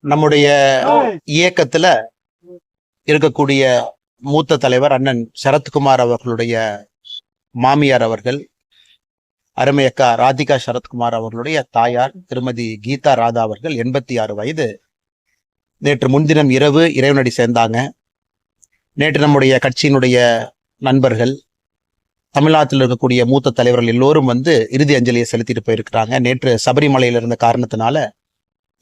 நம்முடைய இயக்கத்துல இருக்கக்கூடிய மூத்த தலைவர் அண்ணன் சரத்குமார் அவர்களுடைய மாமியார் அவர்கள் அருமையக்கா ராதிகா சரத்குமார் அவர்களுடைய தாயார் திருமதி கீதா ராதா அவர்கள் எண்பத்தி ஆறு வயது. நேற்று முன்தினம் இரவு இறைவனடி சேர்ந்தாங்க. நேற்று நம்முடைய கட்சியினுடைய நண்பர்கள் தமிழ்நாட்டில் இருக்கக்கூடிய மூத்த தலைவர்கள் எல்லோரும் வந்து இறுதி அஞ்சலியை செலுத்திட்டு போயிருக்கிறாங்க. நேற்று சபரிமலையில் இருந்த காரணத்தினால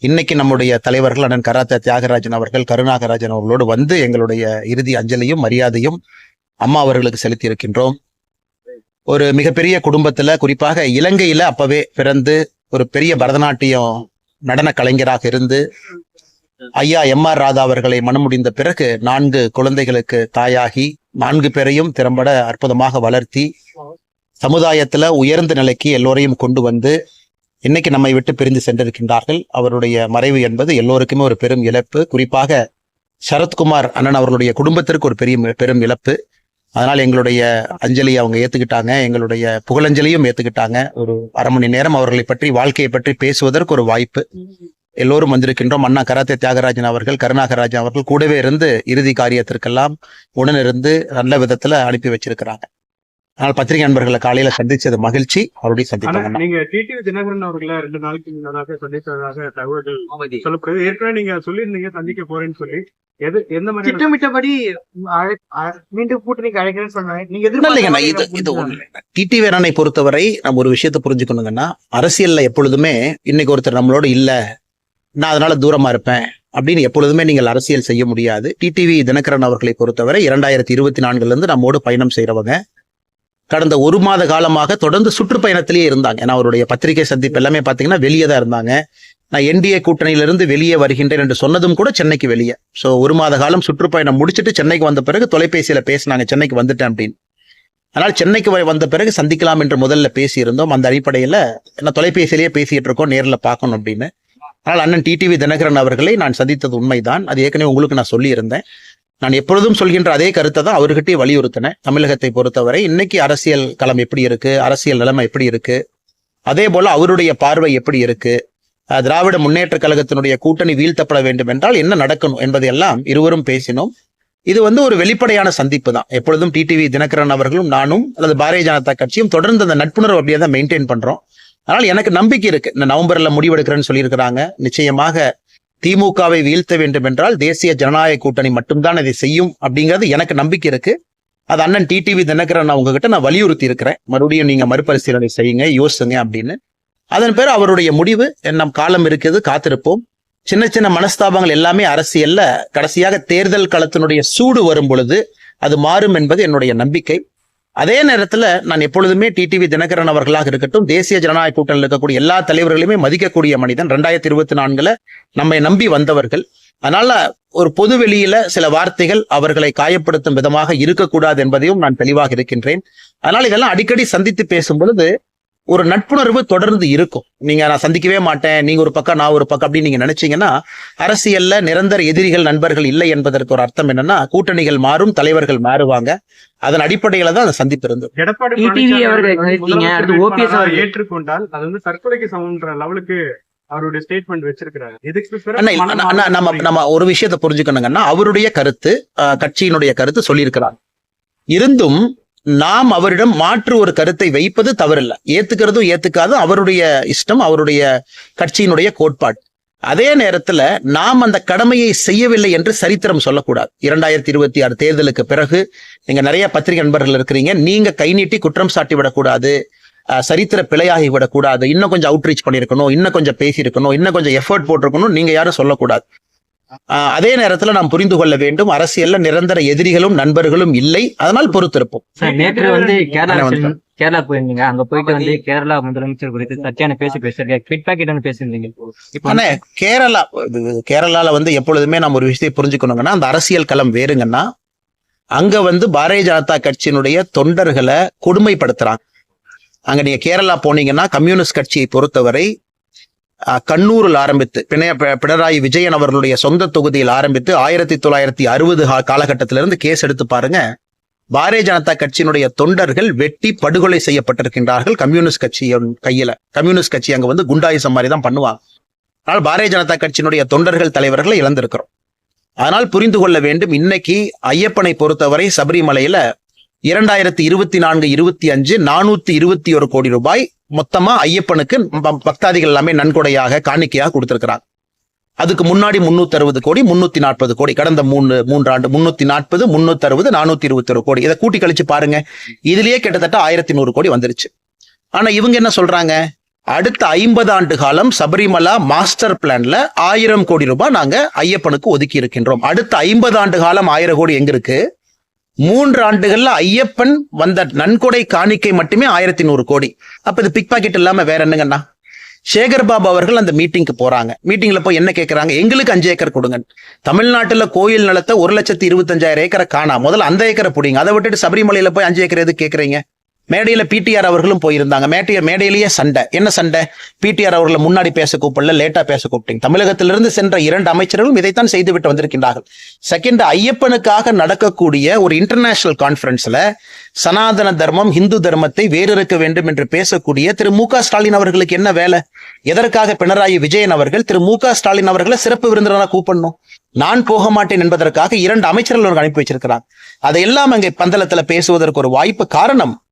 இன்னைக்கு நம்முடைய தலைவர்கள் அண்ணன் கராத்த தியாகராஜன் அவர்கள் கருணாகராஜன் அவர்களோடு வந்து எங்களுடைய இறுதி அஞ்சலியும் மரியாதையும் அம்மா அவர்களுக்கு செலுத்தி இருக்கின்றோம் ஒரு மிகப்பெரிய குடும்பத்துல குறிப்பாக இலங்கையில அப்பவே பிறந்து ஒரு பெரிய பரதநாட்டியம் நடன கலைஞராக இருந்து ஐயா எம் ஆர் ராதா அவர்களை மனமுடிந்த பிறகு நான்கு குழந்தைகளுக்கு தாயாகி நான்கு பேரையும் திறம்பட அற்புதமாக வளர்த்தி சமுதாயத்துல உயர்ந்த நிலைக்கு எல்லோரையும் கொண்டு வந்து இன்னைக்கு நம்மை விட்டு பிரிந்து சென்றிருக்கின்றார்கள். அவருடைய மறைவு என்பது எல்லோருக்குமே ஒரு பெரும் இழப்பு. குறிப்பாக சரத்குமார் அண்ணன் அவர்களுடைய குடும்பத்திற்கு ஒரு பெரிய பெரும் இழப்பு. அதனால் எங்களுடைய அஞ்சலியை அவங்க ஏற்றுக்கிட்டாங்க எங்களுடைய புகழஞ்சலியும் ஏற்றுக்கிட்டாங்க ஒரு அரை மணி நேரம் அவர்களை பற்றி வாழ்க்கையை பற்றி பேசுவதற்கு ஒரு வாய்ப்பு. எல்லோரும் வந்திருக்கின்றோம். அண்ணா கராத்தே தியாகராஜன் அவர்கள் கருணாகராஜன் அவர்கள் கூடவே இருந்து இறுதி காரியத்திற்கெல்லாம் உடனிருந்து நல்ல விதத்தில் அனுப்பி வச்சிருக்கிறாங்க. ஆனால் பத்திரிகை நண்பர்களை காலையில சந்திச்சது மகிழ்ச்சி. அவருடைய ஆனா சந்திப்பாங்க நீங்க டிடிவி தினகரன் அவர்களை ரெண்டு நாளைக்கு முன்னதாக சந்தித்ததாக தகவல்கள் சொல்லப்படுது. ஏற்கனவே நீங்க சொல்லியிருந்தீங்க சந்திக்க போறேன்னு சொல்லி. எது எந்த மாதிரி திட்டமிட்டபடி மீண்டும் கூட்டணிக்கு அழைக்கிறேன்னு சொன்னாங்க. நீங்க இல்லைங்கண்ணா இது இது ஒண்ணு டிடி வேரனை பொறுத்தவரை நம்ம ஒரு விஷயத்தை புரிஞ்சுக்கணுங்கன்னா அரசியல்ல எப்பொழுதுமே இன்னைக்கு ஒருத்தர் நம்மளோட இல்ல நான் அதனால தூரமா இருப்பேன் அப்படின்னு எப்பொழுதுமே நீங்கள் அரசியல் செய்ய முடியாது. டிடிவி தினகரன் அவர்களை பொறுத்தவரை இரண்டாயிரத்தி இருபத்தி நான்குல இருந்து நம்மோடு பயணம் செய்றவங்க. கடந்த ஒரு மாத காலமாக தொடர்ந்து சுற்றுப்பயணத்திலேயே இருந்தாங்க. ஏன்னா அவருடைய பத்திரிகை சந்திப்பு எல்லாமே பார்த்தீங்கன்னா வெளியே தான் இருந்தாங்க. நான் என்டிஏ கூட்டணியிலிருந்து வெளியே வருகின்றேன் என்று சொன்னதும் கூட சென்னைக்கு வெளியே. ஸோ ஒரு மாத காலம் சுற்றுப்பயணம் முடிச்சுட்டு சென்னைக்கு வந்த பிறகு தொலைபேசியில பேசினாங்க சென்னைக்கு வந்துட்டேன் அப்படின்னு. அதனால் சென்னைக்கு வ- வந்த பிறகு சந்திக்கலாம் என்று முதல்ல பேசியிருந்தோம். அந்த அடிப்படையில் நான் தொலைபேசியிலேயே பேசிகிட்டு இருக்கோம் நேரில் பார்க்கணும் அப்படின்னு. ஆனால் அண்ணன் டிடிவி தினகரன் அவர்களை நான் சந்தித்தது உண்மைதான். அது ஏற்கனவே உங்களுக்கு நான் சொல்லியிருந்தேன். நான் எப்பொழுதும் சொல்கின்ற அதே கருத்தை தான் அவர்கிட்டயே வலியுறுத்தினேன். தமிழகத்தை பொறுத்தவரை இன்னைக்கு அரசியல் களம் எப்படி இருக்கு? அரசியல் நிலைமை எப்படி இருக்கு? அதே போல அவருடைய பார்வை எப்படி இருக்கு? திராவிட முன்னேற்ற கழகத்தினுடைய கூட்டணி வீழ்த்தப்பட வேண்டும் என்றால் என்ன நடக்கணும் என்பதையெல்லாம் இருவரும் பேசினோம். இது வந்து ஒரு வெளிப்படையான சந்திப்பு தான். எப்பொழுதும் டிடிவி தினகரன் அவர்களும் நானும் அல்லது பாரதிய ஜனதா கட்சியும் தொடர்ந்து அந்த நட்புணர்வு அப்படியே தான் மெயின்டைன் பண்றோம். அதனால் எனக்கு நம்பிக்கை இருக்கு. இந்த நவம்பர்ல முடிவெடுக்கிறேன்னு சொல்லியிருக்கிறாங்க. நிச்சயமாக திமுகவை வீழ்த்த வேண்டும் என்றால் தேசிய ஜனநாயக கூட்டணி மட்டும்தான் இதை செய்யும் அப்படிங்கிறது எனக்கு நம்பிக்கை இருக்கு. அது அண்ணன் டிடிவி தினகரன் நான் உங்ககிட்ட நான் வலியுறுத்தி இருக்கிறேன் மறுபடியும் நீங்க மறுபரிசீலனை செய்யுங்க யோசிங்க அப்படின்னு. அதன் பேர் அவருடைய முடிவு நம் காலம் இருக்குது காத்திருப்போம். சின்ன சின்ன மனஸ்தாபங்கள் எல்லாமே அரசியல்ல கடைசியாக தேர்தல் களத்தினுடைய சூடு வரும் பொழுது அது மாறும் என்பது என்னுடைய நம்பிக்கை. அதே நேரத்துல நான் எப்பொழுதுமே டிடிவி தினகரன் அவர்களாக இருக்கட்டும் தேசிய ஜனநாயக கூட்டணியில் இருக்கக்கூடிய எல்லா தலைவர்களையுமே மதிக்கக்கூடிய மனிதன். ரெண்டாயிரத்தி இருபத்தி நான்குல நம்மை நம்பி வந்தவர்கள். அதனால ஒரு பொது வெளியில சில வார்த்தைகள் அவர்களை காயப்படுத்தும் விதமாக இருக்கக்கூடாது என்பதையும் நான் தெளிவாக இருக்கின்றேன். அதனால் இதெல்லாம் அடிக்கடி சந்தித்து பேசும் பொழுது ஒரு நட்புணர்வு தொடர்ந்து இருக்கும். நீங்க நான் சந்திக்கவே மாட்டேன். நீங்க ஒரு பக்கம் நான் ஒரு பக்கம் அப்படின்னு நீங்க நினைச்சீங்கன்னா அரசியல்ல நிரந்தர எதிரிகள் நண்பர்கள் இல்லை என்பதற்கு ஒரு அர்த்தம் என்னன்னா கூட்டணிகள் மாறும் தலைவர்கள் மாறுவாங்க. அதன் அடிப்படையில தான் அந்த சந்திப்பு இருந்தது. எடப்பாடி. ஏற்றுக்கொண்டால் அது வந்து தற்கொலைக்கு சமம்ன்ற லெவலுக்கு அவருடைய ஸ்டேட்மெண்ட் வச்சிருக்கிறாரு. நம்ம நம்ம ஒரு விஷயத்தை புரிஞ்சுக்கணுங்கன்னா அவருடைய கருத்து கட்சியினுடைய கருத்து சொல்லியிருக்கிறார். இருந்தும் நாம் அவரிடம் மாற்று ஒரு கருத்தை வைப்பது தவறில்ல. ஏத்துக்கிறதும் ஏத்துக்காதும் அவருடைய இஷ்டம் அவருடைய கட்சியினுடைய கோட்பாடு. அதே நேரத்துல நாம் அந்த கடமையை செய்யவில்லை என்று சரித்திரம் சொல்லக்கூடாது. இரண்டாயிரத்தி இருபத்தி ஆறு தேர்தலுக்கு பிறகு நீங்க நிறைய பத்திரிகை நண்பர்கள் இருக்கிறீங்க. நீங்க கை நீட்டி குற்றம் சாட்டி விடக்கூடாது. சரித்திர பிழையாகி விடக்கூடாது. இன்னும் கொஞ்சம் அவுட்ரீச் பண்ணியிருக்கணும் இன்னும் கொஞ்சம் பேசியிருக்கணும் இன்னும் கொஞ்சம் எஃபர்ட் போட்டிருக்கணும் நீங்க யாரும் சொல்லக்கூடாது. அதே நேரத்துல நாம் புரிந்து கொள்ள வேண்டும் அரசியல்ல நிரந்தர எதிரிகளும் நண்பர்களும் இல்லை. அதனால் பொறுத்திருப்போம். சார் நேற்று வந்து கேரளா. கேரளா போயிருந்தீங்க. அங்க போயிட்டு வந்து கேரளா முதலமைச்சர் குறித்து சத்தியான பேசி பேசுறீங்க ஃபீட்பேக் பேசியிருந்தீங்க. கேரளா இது கேரளால வந்து எப்பொழுதுமே நம்ம ஒரு விஷயத்தை புரிஞ்சுக்கணுங்கன்னா அந்த அரசியல் களம் வேறுங்கன்னா அங்க வந்து பாரதிய ஜனதா கட்சியினுடைய தொண்டர்களை கொடுமைப்படுத்துறாங்க. அங்க நீங்க கேரளா போனீங்கன்னா கம்யூனிஸ்ட் கட்சியை பொறுத்தவரை கண்ணூரில் ஆரம்பித்து பிணைய பினராயி விஜயன் அவர்களுடைய சொந்த தொகுதியில் ஆரம்பித்து ஆயிரத்தி தொள்ளாயிரத்தி அறுபது காலகட்டத்திலிருந்து கேஸ் எடுத்து பாருங்க. பாரதிய ஜனதா கட்சியினுடைய தொண்டர்கள் வெட்டி படுகொலை செய்யப்பட்டிருக்கின்றார்கள் கம்யூனிஸ்ட் கட்சியின் கையில. கம்யூனிஸ்ட் கட்சி அங்க வந்து குண்டாயுசம் மாதிரி தான் பண்ணுவாங்க. ஆனால் பாரதிய ஜனதா கட்சியினுடைய தொண்டர்கள் தலைவர்களை இழந்திருக்கிறோம். அதனால் புரிந்து கொள்ள வேண்டும் இன்னைக்கு ஐயப்பனை பொறுத்தவரை சபரிமலையில இரண்டாயிரத்தி இருபத்தி நான்கு இருபத்தி அஞ்சு நானூத்தி இருபத்தி ஒரு கோடி ரூபாய் மொத்தமா ஐயப்பனுக்கு பக்தாதிகள் எல்லாமே நன்கொடையாக காணிக்கையாக கொடுத்திருக்கிறாங்க அதுக்கு முன்னாடி முன்னூத்தி அறுபது கோடி முன்னூத்தி நாற்பது கோடி. கடந்த மூணு மூன்றாண்டு முன்னூத்தி நாற்பது முன்னூத்தி அறுபது நானூத்தி இருபத்தி ஒரு கோடி. இதை கூட்டி கழிச்சு பாருங்க. இதுலயே கிட்டத்தட்ட ஆயிரத்தி நூறு கோடி வந்துருச்சு. ஆனா இவங்க என்ன சொல்றாங்க? அடுத்த ஐம்பது ஆண்டு காலம் சபரிமலா மாஸ்டர் பிளான்ல ஆயிரம் கோடி ரூபாய் நாங்க ஐயப்பனுக்கு ஒதுக்கி இருக்கின்றோம். அடுத்த ஐம்பது ஆண்டு காலம் ஆயிரம் கோடி எங்க இருக்கு? மூன்று ஆண்டுகள்ல ஐயப்பன் வந்த நன்கொடை காணிக்கை மட்டுமே ஆயிரத்தி நூறு கோடி. அப்ப இது பிக் பாக்கெட் இல்லாம வேற என்னங்கண்ணா? சேகர் பாபு அவர்கள் அந்த மீட்டிங்க்கு போறாங்க. மீட்டிங்ல போய் என்ன கேட்கறாங்க எங்களுக்கு அஞ்சு ஏக்கர் கொடுங்க தமிழ்நாட்டுல கோயில் நிலத்தை ஒரு லட்சத்தி இருபத்தஞ்சாயிரம் ஏக்கரை காணா. முதல்ல அந்த ஏக்கரை பிடிங்க. அதை விட்டுட்டு சபரிமலையில போய் அஞ்சு ஏக்கர் எது கேட்கறீங்க மேடையில் பிடிஆர் அவர்களும் போயிருந்தாங்க. மேட்டைய மேடையிலேயே சண்டை. என்ன சண்டை? பிடிஆர் அவர்களை முன்னாடி பேச கூப்பிடல லேட்டா பேச கூப்பிட்டீங்க. தமிழகத்திலிருந்து சென்ற இரண்டு அமைச்சர்களும் இதைத்தான் செய்துவிட்டு வந்திருக்கின்றார்கள். செகண்ட் ஐயப்பனுக்காக நடக்கக்கூடிய ஒரு இன்டர்நேஷனல் கான்ஃபரன்ஸ்ல சனாதன தர்மம் இந்து தர்மத்தை வேறிருக்க வேண்டும் என்று பேசக்கூடிய திரு மு க ஸ்டாலின் அவர்களுக்கு என்ன வேலை? எதற்காக பினராயி விஜயன் அவர்கள் திரு மு ஸ்டாலின் அவர்களை சிறப்பு விருந்தினராக கூப்பிடணும்? நான் போக மாட்டேன் என்பதற்காக இரண்டு அமைச்சர்கள் அவருக்கு அனுப்பி வச்சிருக்கிறார். அதையெல்லாம் அங்கே பந்தலத்துல பேசுவதற்கு ஒரு வாய்ப்பு காரணம்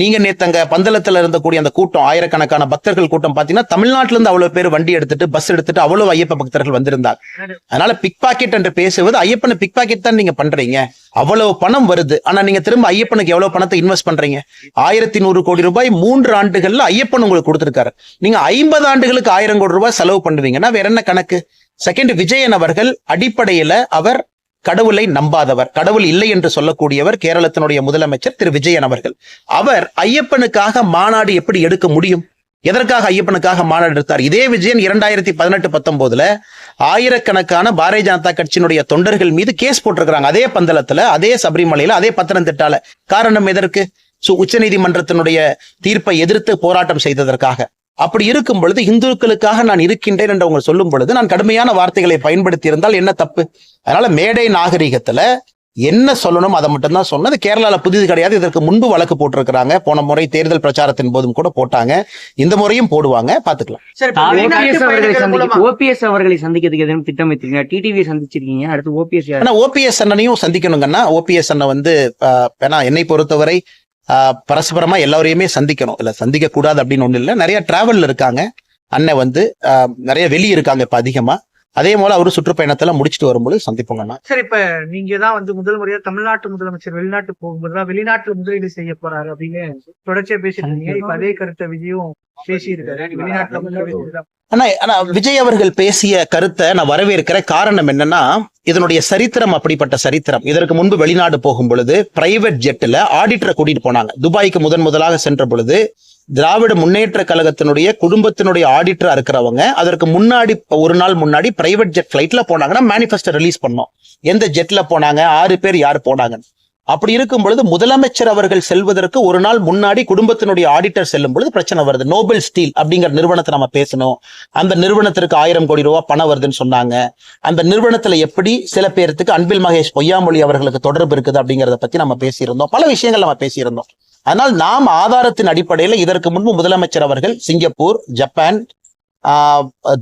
நீங்க நேத்தங்க பந்தலத்துல இருந்தக்கூடிய அந்த கூட்டம் ஆயிரக்கணக்கான பக்தர்கள் கூட்டம் பாத்தீங்கன்னா தமிழ்நாட்டுல இருந்து அவ்வளவு பேர் வண்டி எடுத்துட்டு பஸ் எடுத்துட்டு அவ்வளவு ஐயப்ப பக்தர்கள் வந்திருந்தார் அதனால பிக் பாக்கெட் என்று பேசுவது ஐயப்பனை பிக் பாக்கெட் தான் நீங்க பண்றீங்க. அவ்வளவு பணம் வருது. ஆனா நீங்க திரும்ப ஐயப்பனுக்கு எவ்வளவு பணத்தை இன்வெஸ்ட் பண்றீங்க? ஆயிரத்தி நூறு கோடி ரூபாய் மூன்று ஆண்டுகள்ல ஐயப்பன் உங்களுக்கு கொடுத்திருக்காரு. நீங்க ஐம்பது ஆண்டுகளுக்கு ஆயிரம் கோடி ரூபாய் செலவு பண்ணுவீங்கன்னா வேற என்ன கணக்கு? செகண்ட் விஜயன் அவர்கள் அடிப்படையில அவர் கடவுளை நம்பாதவர். கடவுள் இல்லை என்று சொல்லக்கூடியவர் கேரளத்தினுடைய முதலமைச்சர் திரு விஜயன் அவர்கள். அவர் ஐயப்பனுக்காக மாநாடு எப்படி எடுக்க முடியும்? எதற்காக ஐயப்பனுக்காக மாநாடு எடுத்தார்? இதே விஜயன் இரண்டாயிரத்தி பதினெட்டு பத்தொன்பதுல ஆயிரக்கணக்கான பாரதிய ஜனதா கட்சியினுடைய தொண்டர்கள் மீது கேஸ் போட்டிருக்கிறாங்க. அதே பந்தளத்துல அதே சபரிமலையில அதே பத்தனந்திட்டால காரணம் எதற்கு? சு உச்சநீதிமன்றத்தினுடைய தீர்ப்பை எதிர்த்து போராட்டம் செய்ததற்காக. அப்படி இருக்கும் பொழுது இந்துக்களுக்காக நான் இருக்கின்றேன் என்று அவங்க சொல்லும் பொழுது நான் கடுமையான வார்த்தைகளை பயன்படுத்தி இருந்தால் என்ன தப்பு? அதனால மேடை நாகரிகத்துல என்ன சொல்லணும் அதை மட்டும் தான் சொன்னது கேரளால புதிது கிடையாது. இதற்கு முன்பு வழக்கு போட்டிருக்கிறாங்க. போன முறை தேர்தல் பிரச்சாரத்தின் போதும் கூட போட்டாங்க. இந்த முறையும் போடுவாங்க. பாத்துக்கலாம் ஓபிஎஸ் அவர்களை பயணிகள் மூலமா சந்திக்க ஓபிஎஸ் அவர்களை சந்திக்கிறதுக்கு எதுவும் திட்டமிட்டிருக்கீங்க? டிடிவி சந்திச்சிருக்கீங்க. அடுத்து ஓபிஎஸ் ஆனா ஓபிஎஸ் அண்ணனையும் சந்திக்கணுங்கன்னா ஓபிஎஸ் அண்ணன் வந்து ஏன்னா என்னை பொறுத்தவரை பரஸ்பரமா எல்லாரையுமே சந்திக்கணும். இல்ல சந்திக்க கூடாது அப்படின்னு ஒண்ணு இல்ல. நிறைய டிராவல்ல இருக்காங்க. அண்ணன் வந்து ஆஹ், நிறைய வெளிய இருக்காங்க இப்ப அதிகமா. அதே போல அவரு சுற்றுப்பயணத்தெல்லாம் முடிச்சுட்டு வரும்போது சந்திப்போங்கண்ணா சரி இப்ப நீங்க தான் வந்து முதல் முறையா தமிழ்நாட்டு முதலமைச்சர் வெளிநாட்டு போகும்போது தான் வெளிநாட்டுல முதலீடு செய்ய போறாரு அப்படின்னு தொடர்ச்சியா பேசிட்டு இருந்தீங்க இப்ப அதே கருத்தை விஜயும் பேசியிருக்காரு. வெளிநாட்டுல. ஆனா ஆனா விஜய் அவர்கள் பேசிய கருத்தை நான் வரவேற்கிற காரணம் என்னன்னா இதனுடைய சரித்திரம் அப்படிப்பட்ட சரித்திரம். இதற்கு முன்பு வெளிநாடு போகும் பொழுது பிரைவேட் ஜெட்ல ஆடிட்டரை கூட்டிட்டு போனாங்க. துபாய்க்கு முதன் முதலாக சென்ற பொழுது திராவிட முன்னேற்ற கழகத்தினுடைய குடும்பத்தினுடைய ஆடிட்டரா இருக்கிறவங்க அதற்கு முன்னாடி ஒரு நாள் முன்னாடி பிரைவேட் ஜெட் ஃபிளைட்ல போனாங்கன்னா மேனிஃபெஸ்டோ ரிலீஸ் பண்ணோம். எந்த ஜெட்ல போனாங்க ஆறு பேர் யார் போனாங்கன்னு. அப்படி இருக்கும் பொழுது முதலமைச்சர் அவர்கள் செல்வதற்கு ஒரு நாள் முன்னாடி குடும்பத்தினுடைய ஆடிட்டர் செல்லும் பொழுது பிரச்சனை வருது. நோபல் ஸ்டீல் அப்படிங்கிற நிறுவனத்தை நம்ம பேசணும். அந்த நிறுவனத்திற்கு ஆயிரம் கோடி ரூபாய் பணம் வருதுன்னு சொன்னாங்க. அந்த நிறுவனத்துல எப்படி சில பேர்த்துக்கு அன்பில் மகேஷ் பொய்யாமொழி அவர்களுக்கு தொடர்பு இருக்குது அப்படிங்கறத பத்தி நம்ம பேசியிருந்தோம். பல விஷயங்கள் நம்ம பேசியிருந்தோம். அதனால் நாம் ஆதாரத்தின் அடிப்படையில் இதற்கு முன்பு முதலமைச்சர் அவர்கள் சிங்கப்பூர் ஜப்பான்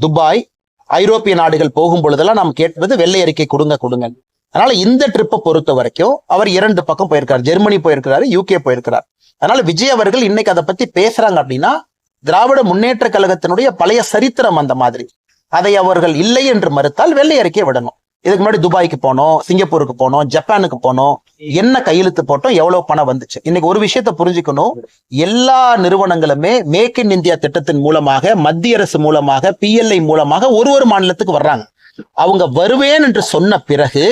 துபாய் ஐரோப்பிய நாடுகள் போகும் பொழுதெல்லாம் நாம் கேட்பது வெள்ளை அறிக்கை கொடுங்க கொடுங்க. அதனால இந்த ட்ரிப்பை பொறுத்த வரைக்கும் அவர் இரண்டு பக்கம் போயிருக்காரு. ஜெர்மனி போயிருக்கிறாரு யூகே போயிருக்கிறார். அதனால விஜய் அவர்கள் இன்னைக்கு அதை பத்தி பேசுறாங்க அப்படின்னா திராவிட முன்னேற்ற கழகத்தினுடைய பழைய சரித்திரம் அந்த மாதிரி. அதை அவர்கள் இல்லை என்று மறுத்தால் வெள்ளை அறிக்கை விடணும். இதுக்கு முன்னாடி துபாய்க்கு போனோம் சிங்கப்பூருக்கு போனோம் ஜப்பானுக்கு போனோம். என்ன கையெழுத்து போட்டோம் எவ்வளவு பணம் வந்துச்சு. இன்னைக்கு ஒரு விஷயத்த புரிஞ்சுக்கணும். எல்லா நிறுவனங்களுமே மேக் இன் இந்தியா திட்டத்தின் மூலமாக மத்திய அரசு மூலமாக பிஎல்ஐ மூலமாக ஒரு ஒரு மாநிலத்துக்கு வர்றாங்க. அவங்க வருவேன் என்று சொன்ன பிறகு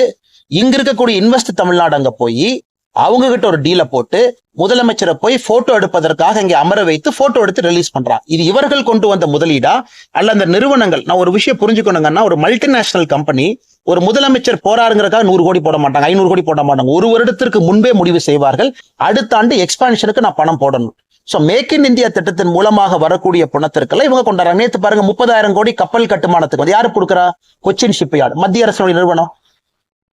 இங்க இருக்கக்கூடிய இன்வெஸ்ட் தமிழ்நாடு அங்க போய் அவங்க கிட்ட ஒரு டீலை போட்டு முதலமைச்சரை போய் போட்டோ எடுப்பதற்காக இங்க அமர வைத்து போட்டோ எடுத்து ரிலீஸ் பண்றான். இது இவர்கள் கொண்டு வந்த முதலீடா? அல்ல அந்த நிறுவனங்கள் நான் ஒரு விஷயம் புரிஞ்சுக்கணுங்கன்னா ஒரு மல்டிநேஷனல் கம்பெனி ஒரு முதலமைச்சர் போறாருங்கிறக்காக நூறு கோடி போட மாட்டாங்க ஐநூறு கோடி போட மாட்டாங்க. ஒரு வருடத்திற்கு முன்பே முடிவு செய்வார்கள். அடுத்த ஆண்டு எக்ஸ்பான்ஷனுக்கு நான் பணம் போடணும். ஸோ மேக் இன் இந்தியா திட்டத்தின் மூலமாக வரக்கூடிய பணத்திற்கெல்லாம் இவங்க கொண்டாடுறாங்க. நேற்று பாருங்க முப்பதாயிரம் கோடி கப்பல் கட்டுமானத்துக்கு வந்து யாரு கொடுக்குறா? கொச்சின் ஷிப்யார்டு மத்திய அரசுடைய நிறுவனம்.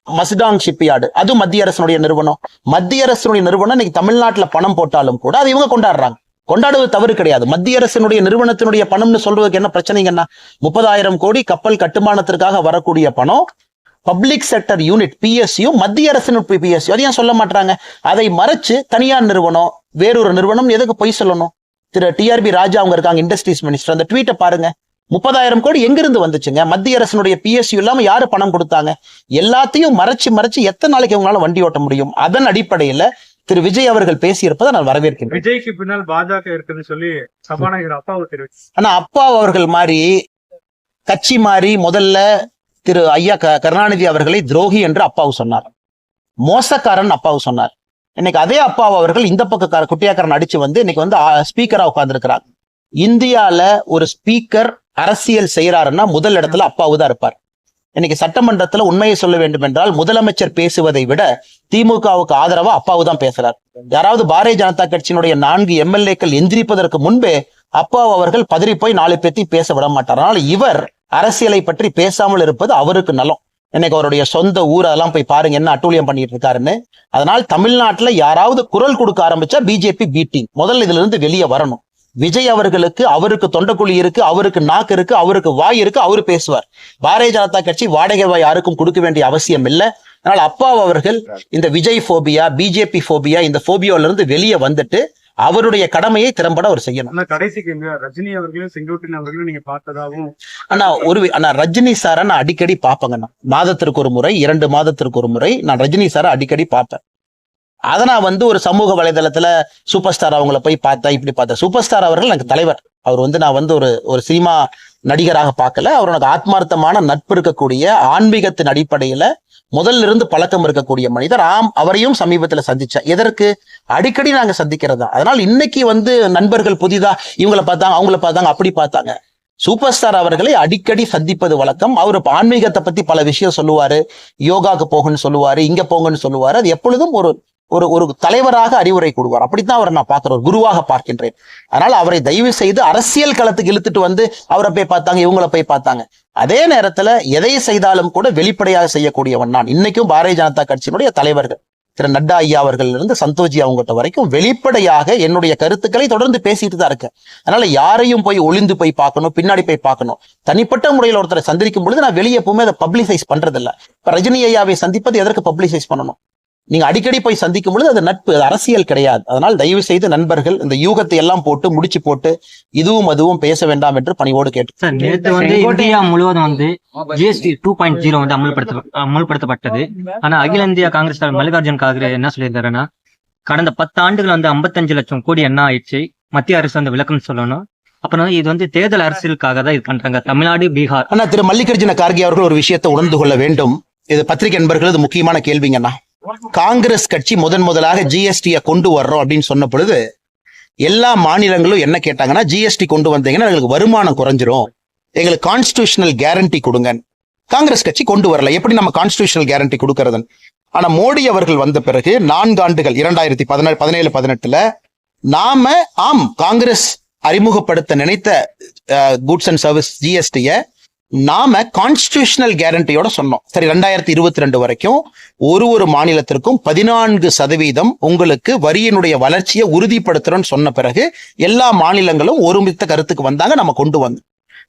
மஸ்டாங் ஷிப்யார்டு அது மத்திய அரசுடைய நிறுவனம். மத்திய அரசனுடைய நிறுவனம் இன்னைக்கு தமிழ்நாட்டில் பணம் போட்டாலும் கூட அது இவங்க கொண்டாடுறாங்க. கொண்டாடுவது தவறு கிடையாது. மத்திய அரசினுடைய நிறுவனத்தினுடைய பணம்னு சொல்றதுக்கு என்ன பிரச்சனைங்கன்னா முப்பதாயிரம் கோடி கப்பல் கட்டுமானத்திற்காக வரக்கூடிய பணம் பப்ளிக் செக்டர் யூனிட் பிஎஸ்யூ மத்திய அரசின் பிஎஸ்யூ அதை ஏன் சொல்ல மாட்டாங்க அதை மறைச்சு தனியார் நிறுவனம் வேறொரு நிறுவனம் எதுக்கு பொய் சொல்லணும்? திரு டிஆர்பி ராஜா அவங்க இருக்காங்க இண்டஸ்ட்ரீஸ் மினிஸ்டர் அந்த ட்வீட்டை பாருங்க. முப்பதாயிரம் கோடி எங்கிருந்து வந்துச்சுங்க? மத்திய அரசினுடைய பிஎஸ்யூ இல்லாம யாரு பணம் கொடுத்தாங்க? எல்லாத்தையும் மறைச்சு மறைச்சு எத்தனை நாளைக்கு அவங்களால வண்டி ஓட்ட முடியும்? அதன் அடிப்படையில திரு விஜய் அவர்கள் பேசியிருப்பதை நான் வரவேற்கின்றேன். விஜய்க்கு பின்னால் பாஜக இருக்குன்னு சொல்லி சபாநாயகர் அப்பாவு தெரிவிச்சு. ஆனா அப்பா அவர்கள் மாதிரி கட்சி மாறி முதல்ல திரு ஐயா க- கருணாநிதி அவர்களை துரோகி என்று அப்பாவு சொன்னார். மோசக்காரன் அப்பாவு சொன்னார். இன்னைக்கு அதே அப்பாவு அவர்கள் இந்த பக்க குட்டியாக்காரன் அடிச்சு வந்து இன்னைக்கு வந்து ஸ்பீக்கரா உட்கார்ந்துருக்கிறார். இந்தியால ஒரு ஸ்பீக்கர் அரசியல் செய்யறாருன்னா முதல் இடத்துல அப்பாவு தான் இருப்பார். இன்னைக்கு சட்டமன்றத்துல உண்மையை சொல்ல வேண்டும் என்றால் முதலமைச்சர் பேசுவதை விட திமுகவுக்கு ஆதரவா அப்பாவு தான் பேசுறார். யாராவது பாரதிய ஜனதா கட்சியினுடைய நான்கு எம்எல்ஏக்கள் எந்திரிப்பதற்கு முன்பே அப்பாவு அவர்கள் பதறி போய் நாலு பேத்தி பேச விட மாட்டார். அதனால இவர் அரசியலை பற்றி பேசாமல் இருப்பது அவருக்கு நலம். இன்னைக்கு அவருடைய சொந்த ஊர் அதெல்லாம் போய் பாருங்க என்ன அட்டூழியம் பண்ணிட்டு இருக்காருன்னு. அதனால் தமிழ்நாட்டுல யாராவது குரல் கொடுக்க ஆரம்பிச்சா பிஜேபி பீட்டிங் முதல்ல இதுல இருந்து வெளியே வரணும். விஜய் அவர்களுக்கு அவருக்கு தொண்டக்குழி இருக்கு அவருக்கு நாக்கு இருக்கு அவருக்கு வாய் இருக்கு அவரு பேசுவார். பாரதிய ஜனதா கட்சி வாடகை வாய் யாருக்கும் கொடுக்க வேண்டிய அவசியம் இல்லை. அதனால அப்பா அவர்கள் இந்த விஜய் போபியா பிஜேபி போபியா இந்த போபியோல இருந்து வெளியே வந்துட்டு அவருடைய கடமையை திறம்பட அவர் செய்யணும். கடைசி ரஜினி அவர்களையும் செங்கோட்டையன் அவர்களையும் நீங்க பார்த்ததாகவும் ஆனா ஒரு ஆனா ரஜினி சாரை நான் அடிக்கடி பார்ப்பேங்கண்ணா. மாதத்திற்கு ஒரு முறை இரண்டு மாதத்திற்கு ஒரு முறை நான் ரஜினி சாரை அடிக்கடி பார்ப்பேன். அதை நான் வந்து ஒரு சமூக வலைதளத்தில் சூப்பர் ஸ்டார் அவங்கள போய் பார்த்தேன் இப்படி பார்த்தேன் சூப்பர் ஸ்டார் அவர்கள் எனக்கு தலைவர். அவர் வந்து நான் வந்து ஒரு ஒரு சினிமா நடிகராக பார்க்கல. அவர் எனக்கு ஆத்மார்த்தமான நட்பு இருக்கக்கூடிய ஆன்மீகத்தின் அடிப்படையில முதல்ல இருந்து பழக்கம் இருக்கக்கூடிய மனிதர். ஆம் அவரையும் சமீபத்தில் சந்திச்சேன் எதற்கு? அடிக்கடி நாங்க சந்திக்கிறதா அதனால் இன்னைக்கு வந்து நண்பர்கள் புதிதா இவங்கள பார்த்தாங்க அவங்கள பார்த்தாங்க அப்படி பார்த்தாங்க. சூப்பர் ஸ்டார் அவர்களை அடிக்கடி சந்திப்பது வழக்கம். அவர் ஆன்மீகத்தை பத்தி பல விஷயம் சொல்லுவாரு. யோகாக்கு போகுன்னு சொல்லுவாரு இங்க போங்கன்னு சொல்லுவாரு. அது எப்பொழுதும் ஒரு ஒரு ஒரு தலைவராக அறிவுரை கூடுவார் அப்படித்தான் அவரை நான் பார்க்கிறேன் ஒரு குருவாக பார்க்கின்றேன். அதனால அவரை தயவு செய்து அரசியல் களத்துக்கு இழுத்துட்டு வந்து அவரை போய் பார்த்தாங்க இவங்கள போய் பார்த்தாங்க. அதே நேரத்துல எதை செய்தாலும் கூட வெளிப்படையாக செய்யக்கூடியவன் நான். இன்னைக்கும் பாரதிய ஜனதா கட்சியினுடைய தலைவர்கள் திரு நட்டா ஐயா அவர்களிலிருந்து இருந்து சந்தோஷி அவங்ககிட்ட வரைக்கும் வெளிப்படையாக என்னுடைய கருத்துக்களை தொடர்ந்து பேசிட்டு தான் இருக்கேன். அதனால யாரையும் போய் ஒளிந்து போய் பார்க்கணும் பின்னாடி போய் பார்க்கணும். தனிப்பட்ட முறையில் ஒருத்தரை சந்திக்கும் பொழுது நான் வெளியே எப்பவுமே அதை பப்ளிசைஸ் பண்றது இல்ல இப்ப ரஜினி ஐயாவை சந்திப்பது எதற்கு பப்ளிசைஸ் பண்ணணும்? நீங்க அடிக்கடி போய் சந்திக்கும் பொழுது அது நட்பு அது அரசியல் கிடையாது. அதனால் தயவு செய்து நண்பர்கள் இந்த யூகத்தை எல்லாம் போட்டு முடிச்சு போட்டு இதுவும் அதுவும் பேச வேண்டாம் என்று பணிவோடு கேட்டு சார் நேற்று வந்து இந்தியா முழுவதும் வந்து ஜிஎஸ்டி டூ பாயிண்ட் ஜீரோ வந்து அமல்படுத்த அமல்படுத்தப்பட்டது. ஆனா அகில இந்திய காங்கிரஸ் தலைவர் மல்லிகார்ஜுன் கார்கே என்ன சொல்லியிருக்காருன்னா கடந்த பத்து ஆண்டுகள் வந்து 55 லட்சம் கோடி என்ன ஆயிடுச்சு மத்திய அரசு வந்து விளக்கம் சொல்லணும். அப்புறம் இது வந்து தேர்தல் அரசியலுக்காக தான் இது பண்றாங்க. தமிழ்நாடு பீகார். ஆனா திரு மல்லிகார்ஜுன கார்கே அவர்கள் ஒரு விஷயத்தை உணர்ந்து கொள்ள வேண்டும். இது பத்திரிகை நண்பர்கள் இது முக்கியமான கேள்விங்கண்ணா. காங்கிரஸ் கட்சி முதன் முதலாக ஜிஎஸ்டியை கொண்டு வர்றோம் அப்படின்னு சொன்ன பொழுது எல்லா மாநிலங்களும் என்ன கேட்டாங்கன்னா ஜிஎஸ்டி கொண்டு வந்தீங்கன்னா எங்களுக்கு வருமானம் குறைஞ்சிரும். எங்களுக்கு கான்ஸ்டியூஷனல் கேரண்டி கொடுங்க. காங்கிரஸ் கட்சி கொண்டு வரல. எப்படி நம்ம கான்ஸ்டியூஷனல் கேரண்டி கொடுக்கறது ஆனா மோடி அவர்கள் வந்த பிறகு நான்கு ஆண்டுகள் இரண்டாயிரத்தி பதினேழு பதினேழு பதினெட்டுல நாம ஆம் காங்கிரஸ் அறிமுகப்படுத்த நினைத்த குட்ஸ் அண்ட் சர்வீஸ் ஜிஎஸ்டியை நாம கான்ஸ்டியூஷனல் கேரண்டியோட சொன்னோம். சரி ரெண்டாயிரத்தி இருபத்தி ரெண்டு வரைக்கும் ஒரு ஒரு மாநிலத்திற்கும் பதினான்கு சதவீதம் உங்களுக்கு வரியினுடைய வளர்ச்சியை உறுதிப்படுத்துறோம்னு சொன்ன பிறகு எல்லா மாநிலங்களும் ஒருமித்த கருத்துக்கு வந்தாங்க நம்ம கொண்டு வந்தோம்.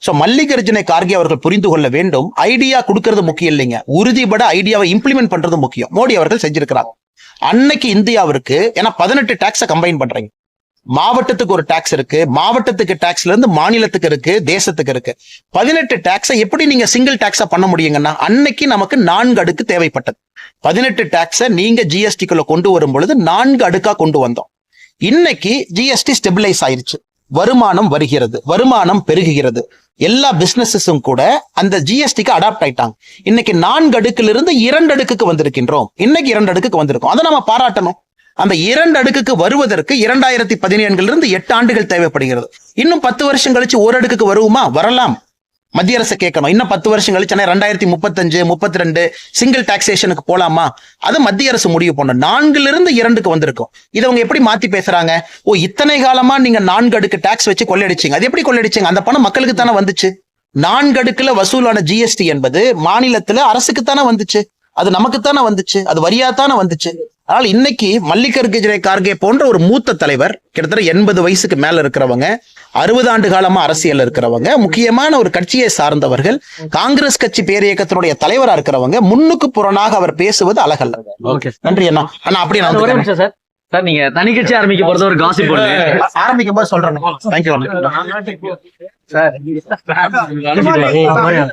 ஸோ மல்லிகார்ஜுனை கார்கே அவர்கள் புரிந்து கொள்ள வேண்டும். ஐடியா கொடுக்கறது முக்கியம் இல்லைங்க. உறுதிபட ஐடியாவை இம்ப்ளிமெண்ட் பண்றது முக்கியம். மோடி அவர்கள் செஞ்சிருக்கிறாங்க அன்னைக்கு இந்தியாவிற்கு ஏன்னா பதினெட்டு டாக்ஸை கம்பைன் பண்றீங்க. மாவட்டத்துக்கு ஒரு டாக்ஸ் இருக்கு. மாவட்டத்துக்கு டாக்ஸ்ல இருந்து மாநிலத்துக்கு இருக்கு. தேசத்துக்கு இருக்கு. பதினெட்டு டாக்ஸை எப்படி நீங்க சிங்கிள் டாக்ஸா பண்ண முடியுங்கன்னா அன்னைக்கு நமக்கு நான்கு அடுக்கு தேவைப்பட்டது. பதினெட்டு டாக்ஸை நீங்க ஜிஎஸ்டிக்குள்ள கொண்டு வரும் பொழுது நான்கு அடுக்கா கொண்டு வந்தோம். இன்னைக்கு ஜிஎஸ்டி ஸ்டெபிலைஸ் ஆயிருச்சு. வருமானம் வருகிறது. வருமானம் பெருகுகிறது. எல்லா பிசினஸஸும் கூட அந்த ஜிஎஸ்டிக்கு அடாப்ட் ஆயிட்டாங்க. இன்னைக்கு நான்கு அடுக்குல இருந்து இரண்டு அடுக்குக்கு வந்திருக்கின்றோம். இன்னைக்கு இரண்டு அடுக்குக்கு வந்திருக்கோம். அதை நம்ம பாராட்டணும். அந்த இரண்டு அடுக்குக்கு வருவதற்கு இரண்டாயிரத்தி பதினேழுலிருந்து எட்டு ஆண்டுகள் தேவைப்படுகிறது. இன்னும் பத்து வருஷம் கழிச்சு ஒரு அடுக்குக்கு வருவோமா? வரலாம். மத்திய அரசு கேட்கணும். இன்னும் பத்து வருஷம் கழிச்சு ரெண்டாயிரத்தி முப்பத்தஞ்சு முப்பத்தி ரெண்டு சிங்கிள் டாக்ஸேஷனுக்கு போலாமா? அது மத்திய அரசு முடிவு பண்ணும். நான்குல இருந்து இரண்டுக்கு வந்திருக்கும். இதை அவங்க எப்படி மாத்தி பேசுறாங்க? ஓ இத்தனை காலமா நீங்க நான்கு அடுக்கு டாக்ஸ் வச்சு கொள்ளடிச்சிங்க அது எப்படி கொள்ளடிச்சிங்க அந்த பணம் மக்களுக்கு தானே வந்துச்சு. நான்கு அடுக்குல வசூலான ஜிஎஸ்டி என்பது மாநிலத்துல அரசுக்கு தானே வந்துச்சு. அது நமக்குத்தானே வந்துச்சு அது வரியாத்தானே வந்துச்சு அதனால இன்னைக்கு மல்லிகார்ஜுன கார்கே போன்ற ஒரு மூத்த தலைவர் கிட்டத்தட்ட எண்பது வயசுக்கு மேல இருக்கிறவங்க அறுபது ஆண்டு காலமா அரசியல் இருக்கிறவங்க முக்கியமான ஒரு கட்சியை சார்ந்தவர்கள் காங்கிரஸ் கட்சி பேரியக்கத்தினுடைய தலைவரா இருக்கிறவங்க முன்னுக்கு புறனாக அவர் பேசுவது அழகல்ல ஓகே நன்றி அண்ணா அண்ணா அப்படி நான் சார் சார் நீங்க தனி கட்சி ஆரம்பிக்க போறது ஒரு காசிப் ஆரம்பிக்கும் போது சொல்றேன் தேங்க்யூ ஏய்,